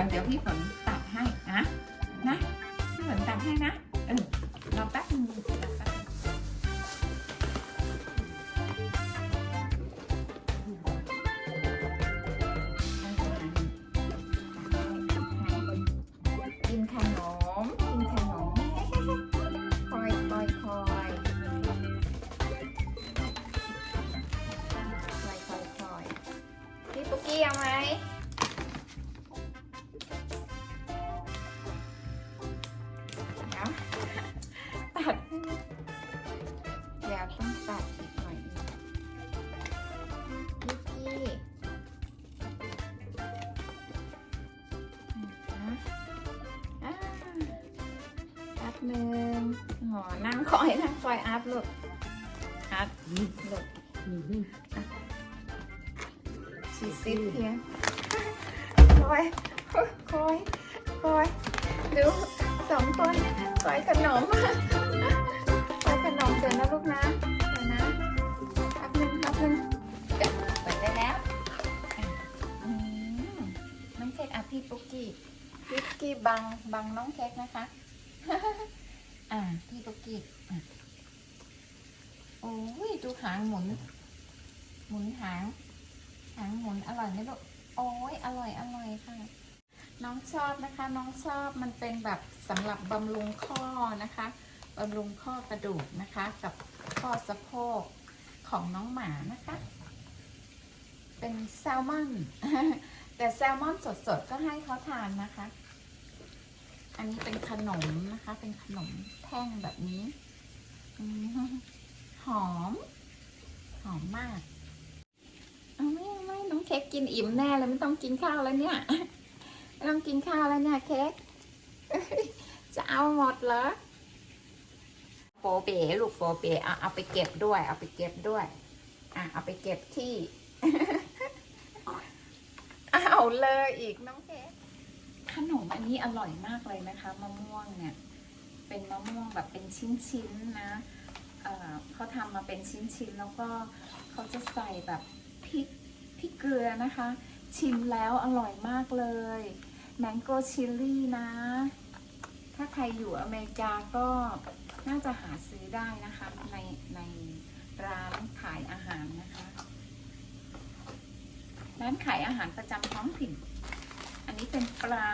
mommy scissor เดี๋ นึงหอนั่งคอยนั่งคอยอัพลูกอัพลูกชีซิเพียคอยคอยคอยดูสองคนคอยขนมคอยขนมเสร็จนะลูกนะเดี๋ยวนะอัพหนึ่งอัพหนึ่งเดี๋ยวเปิดได้แล้วอะอืมน้องเค้กอะพี่ปุ๊กกี้ปุ๊กกี้บังบังน้องเค้กนะคะ อ่าพี่ปุ๊กกี้อะโอ้ยดูหางหมุน หมุนหาง หางหมุนอร่อยไหมลูกโอ้ยอร่อยอร่อยค่ะ น้องชอบนะคะ น้องชอบมันเป็นแบบสำหรับบำรุงข้อนะคะบำรุงข้อกระดูกนะคะ กับข้อสะโพกของน้องหมานะคะ เป็นแซลมอนแต่แซลมอนสดๆก็ให้เขาทานนะคะ อันนี้เป็นขนมนะคะ เป็นขนมแท่งแบบนี้อหอม หอมมากเอาไม่ไม่น้องเค้กกินอิ่มแน่เลยไม่ต้องกินข้าวแล้วเนี่ยไม่ต้องกินข้าวแล้วเนี่ยเค้กจะเอาหมดเหรอโปเป๋ลูกโปเป๋เอาเอาไปเก็บด้วย เอาไปเก็บด้วย อะเอาไปเก็บที่ เอาเลยอีกน้อง ขนมอันนี้อร่อยมากเลยนะคะ มะม่วงเนี่ย เป็นมะม่วงแบบเป็นชิ้นๆนะเอ่อเขาทำมาเป็นชิ้นๆ แล้วก็เขาจะใส่แบบพริกพริกเกลือนะคะ ชิมแล้วอร่อยมากเลยแมงโก้ชิลลี่นะ ถ้าใครอยู่อเมริกาก็น่าจะหาซื้อได้นะคะ ในในร้านขายอาหารนะคะ ร้านขายอาหารประจำท้องถิ่น เป็นปลา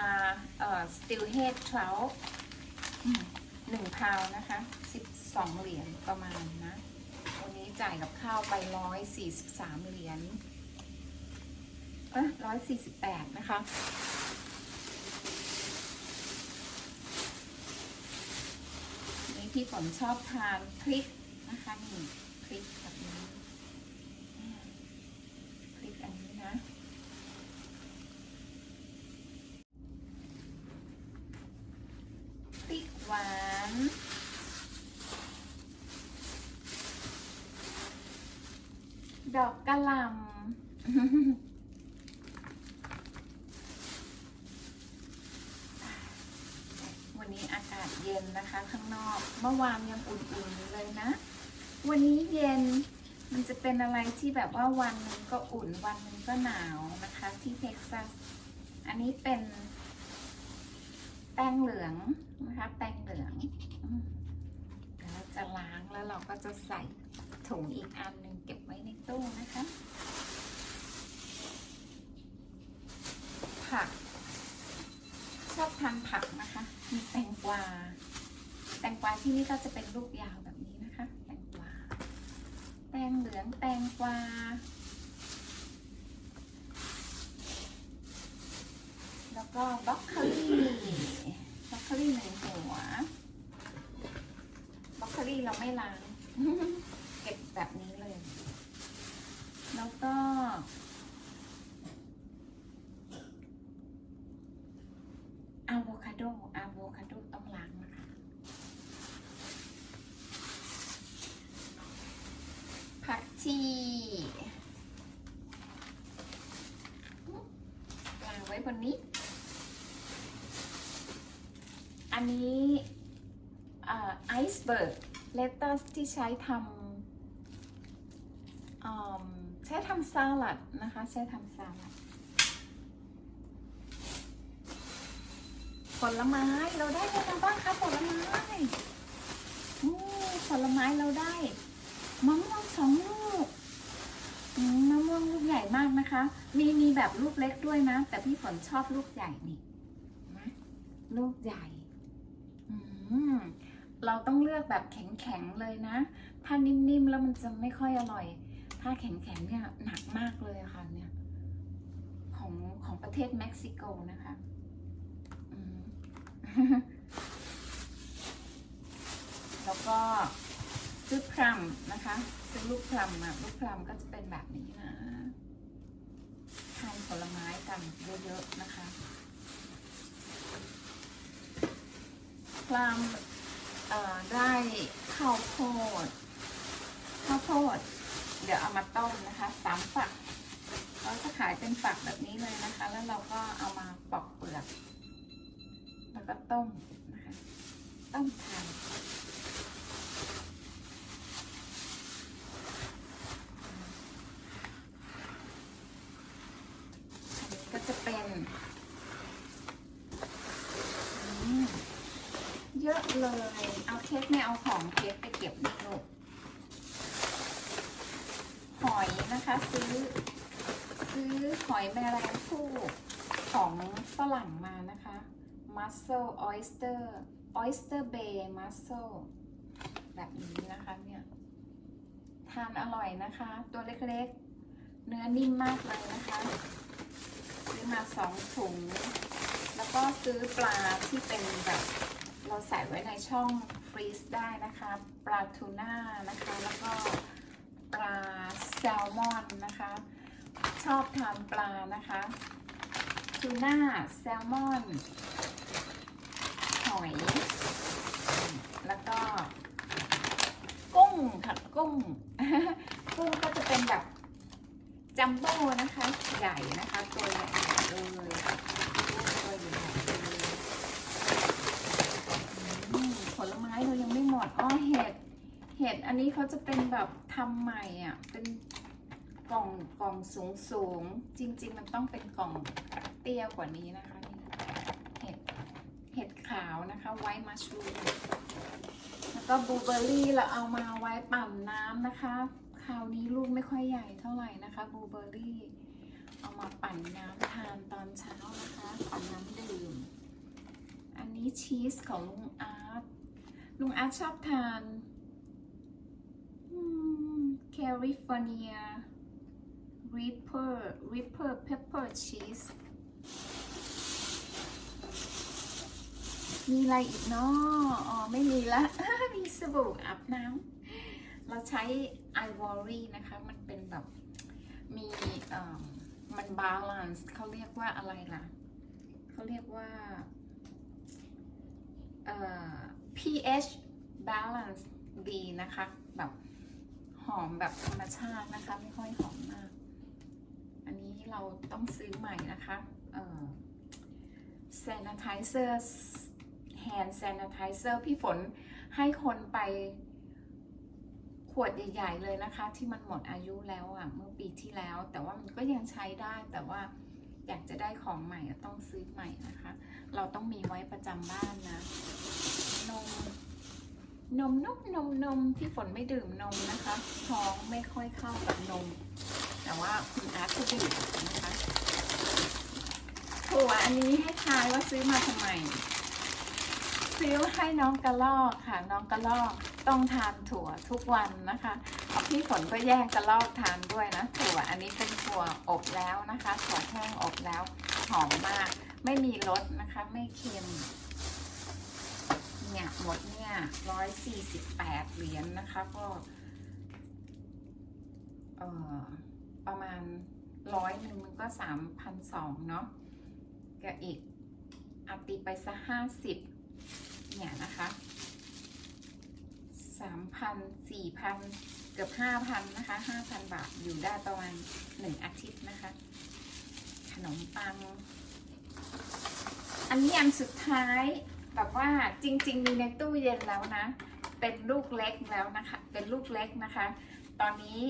เอ่อสติลเฮดทราหนึ่งพาวนะคะสิบสองเหรียญประมาณนะ วันนี้จ่ายกับข้าวไปร้อยสี่สิบสามเหรียญเอ้ร้อยสี่สิบแปดนะคะนี่พี่ฝนชอบทานพริกนะคะนี่พริกแบบนี้พริกอันนี้นะ พริกหวาน ดอกกะ หล่ำวันนี้อากาศเย็นนะคะ ข้างนอก เมื่อวานยังอุ่นๆเลยนะ วันนี้เย็นมันจะเป็นอะไรที่แบบว่าวันหนึงก็อุ่นวันหนึงก็หนาวนะคะที่เท็กซัส อันนี้เป็นแป้งเหลืองนะคะแป้งเหลืองอืมเดี๋ยวจะล้างแล้วเราก็จะใส่ถุงอีกอันหนึ่งเก็บ ในตู้นะคะ ผัก ชอบทานผักนะคะ มีแตงกวา แตงกวาที่นี่ก็จะเป็นลูกยาวแบบนี้นะคะ แตงกวา แตงเหลือง แตงกวา แล้วก็บล็อกโคลี่บล็อกโคลี่หนึ่งหัวบล็อกโคลี่เราไม่ล้าง สี่วางไว้บนนี้ อันนี้ไอซ์เบิร์กเลตัสที่ใช้ทำใช้ทำซาลัดนะคะ ใช้ทำซาลัดผลไม้เราได้อะไรบ้างคะผลไม้ผลไม้เราได้มะม่วงสองลูก อืมมะม่วงลูกใหญ่มากนะคะ มีมีแบบลูกเล็กด้วยนะ แต่พี่ฝนชอบลูกใหญ่นี่นะลูกใหญ่ อืมเราต้องเลือกแบบแข็งๆเลยนะ ถ้านิ่มๆแล้วมันจะไม่ค่อยอร่อย ถ้าแข็งๆเนี่ยหนักมากเลยะค่ะเนี่ย ของของประเทศเม็กซิโกนะคะแล้วก็ ซื้อพรัมนะคะ ซื้อลูกพรัมอะลูกพรัมก็จะเป็นแบบนี้นะทานผลไม้กันเยอะๆนะคะพลัมได้ข้าวโพดข้าวโพด เดี๋ยวเอามาต้มนะคะสามฝักเราจะขายเป็นฝักแบบนี้เลยนะคะ แล้วเราก็เอามาปอกเปลือก แล้วก็ต้มนะคะ ต้มทานอันนี้ก็จะเป็นอืม เยอะเลย เอาเค้กไม่เอาของเค้กไปเก็บนี่ลูก หอยนะคะซื้อ ซื้อหอยแมลงภู่ของฝรั่งมานะคะ mussel oyster oyster bay mussel แบบนี้นะคะเนี่ย ทานอร่อยนะคะ ตัวเล็กๆ เนื้อนิ่มมากเลยนะคะ ซื้อมาสองถุง แล้วก็ซื้อปลาที่เป็นแบบ เราใส่ไว้ในช่องฟรีซได้นะคะ ปลาทูน่านะคะ แล้วก็ ปลาแซลมอนนะคะ ชอบทานปลานะคะทูน่าแซลมอน หอย แล้วก็ กุ้งค่ะกุ้ง กุ้งก็จะเป็นแบบจัมโบ้นะคะ ใหญ่นะคะ ตัวใหญ่เลยตัวใหญ่เลย อืมผลไม้เรายังไม่หมด อ้อเห็ด เห็ดอันนี้เขาจะเป็นแบบทำใหม่อะ เป็นกล่องกล่องสูงสูงจริง ๆ มันต้องเป็นกล่องเตี้ยกว่านี้นะคะนี่เห็ดเห็ดขาวนะคะไวท์มัชรูมแล้วก็บลูเบอร์รี่เราเอามาไว้ปั่นน้ำนะคะ คราวนี้ลูกไม่ค่อยใหญ่เท่าไหร่นะคะบลูเบอร์รี่เอามาปั่นน้ำทานตอนเช้านะคะปั่นน้ำดื่ม อันนี้ชีสของลุงอาร์ตลุงอาร์ตชอบทาน แคลิฟอร์เนียริปเปอร์ริปเปอร์เพปเปอร์ชีสมีอะไรอีกเนาะอ๋อ ไม่มีละ มีสบู่อาบน้ำ เราใช้ไอวอรี่นะคะ มันเป็นแบบ มีเอ่อมันบาลานซ์เขาเรียกว่าอะไรล่ะ เขาเรียกว่าเอ่อ pH balance ดีนะคะ แบบ หอมแบบธรรมชาตินะคะ ไม่ค่อยหอมมาก อันนี้เราต้องซื้อใหม่นะคะเอ่อ sanitizer hand sanitizer พี่ฝนให้คนไปขวดใหญ่ๆเลยนะคะ ที่มันหมดอายุแล้วอะ่ะเมื่อปีที่แล้ว แต่ว่ามันก็ยังใช้ได้แต่ว่าอยากจะได้ของใหม่ต้องซื้อใหม่นะคะ เราต้องมีไว้ประจำบ้านนะนม นมนมนมนมที่ฝนไม่ดื่มนมนะคะ ท้องไม่ค่อยเข้ากับนม แต่ว่าคุณอาร์ตก็ดื่มนะคะถั่วอันนี้ให้ทายว่าซื้อมาทำไม ซื้อให้น้องกระลอกค่ะน้องกระลอกต้องทานถั่วทุกวันนะคะพี่ฝนก็แย่งกระลอกทานด้วยนะถั่วอันนี้เป็นถั่วอบแล้วนะคะถั่วแห้งอบแล้วหอมมาก ไม่มีรสนะคะ ไม่เค็ม หมดเนี่ยร้อยสี่สิบแปดเหรียญนนะคะก็เออประมาณร้อยหนึ่งมันก็สามพันสองเนาะกับอีกอาตีไปสักห้าสิบเนี่ยนะคะสามพันสี่พันเกือบห้าพันนะคะห้าพันบาทอยู่ได้ประมาณหนึ่งอาทิตย์นะคะ ขนมปัง อันนี้อันสุดท้าย แบบว่าจริง ๆ มีในตู้เย็นแล้วนะ เป็นลูกเล็กแล้วนะคะ เป็นลูกเล็กนะคะ ตอนนี้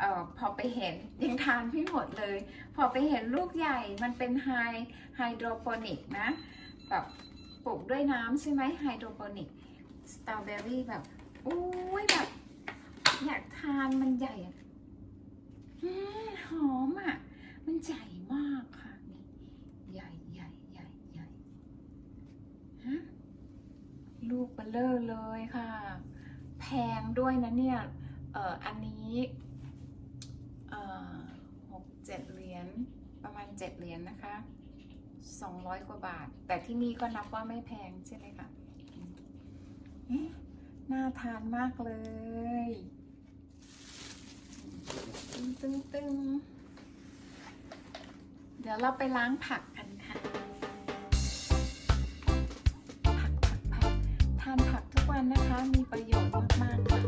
ออพอไปเห็นยังทานไม่หมดเลย พอไปเห็นลูกใหญ่มันเป็นไฮไฮโดรโปนิกนะแบบปลูกด้วยน้ำใช่ไหมไฮโดรโปนิกสตรอเบอรี่แบบโอ้ยแบบ อยากทานมันใหญ่อะอืมหอมอะ มันใหญ่มากค่ะนี่ใหญ่ใหญ่ใหญ่ใหญ่ฮะ ลูกเบลเลอร์เลยค่ะ แพงด้วยนะเนี่ยเอ่ออันนี้เอ่อหกเจ็ดเหรียญประมาณเจ็ดเหรียญนะคะสองร้อยกว่าบาท แต่ที่นี่ก็นับว่าไม่แพงใช่ไหมคะเอ๊ะน่าทานมากเลย ตึงตึงตึงเดี๋ยวเราไปล้างผักกัน มีประโยชน์มากๆค่ะ